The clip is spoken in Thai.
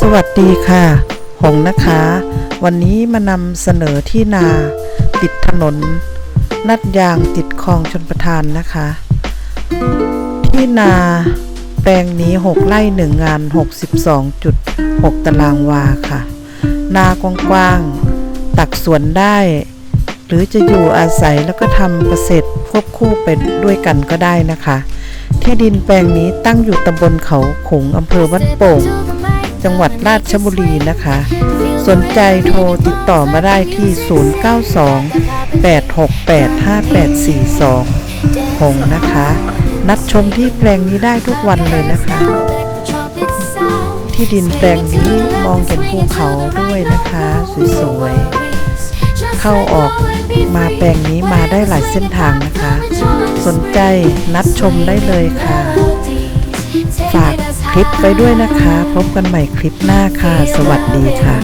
สวัสดีค่ะ หงนะคะ วันนี้มานำเสนอที่นา ติดถนนนัดยางติดคลองชนประทานนะคะ ที่นาแปลงนี้ 6 ไร่หนึ่งงาน 62.6 ตารางวาค่ะ นากว้างๆตักสวนได้ หรือจะอยู่อาศัยแล้วก็ทำเกษตรควบคู่ไปด้วยกันก็ได้นะคะ ที่ดินแปลงนี้ตั้งอยู่ตำบลเขาขงอำเภอวัดโป่ง จังหวัดราชบุรีนะคะ สนใจโทรติดต่อมาได้ที่ 092 868 5842 หงนะคะ นัดชมที่แปลงนี้ได้ทุกวันเลยนะคะ ที่ดินแปลงนี้มองเห็นภูเขาด้วยนะคะ สวยๆ เข้าออกมาแปลงนี้มาได้หลายเส้นทางนะคะ สนใจนัดชมได้เลยค่ะ ลิปไปด้วยนะคะ พบกันใหม่คลิปหน้าค่ะ สวัสดีค่ะ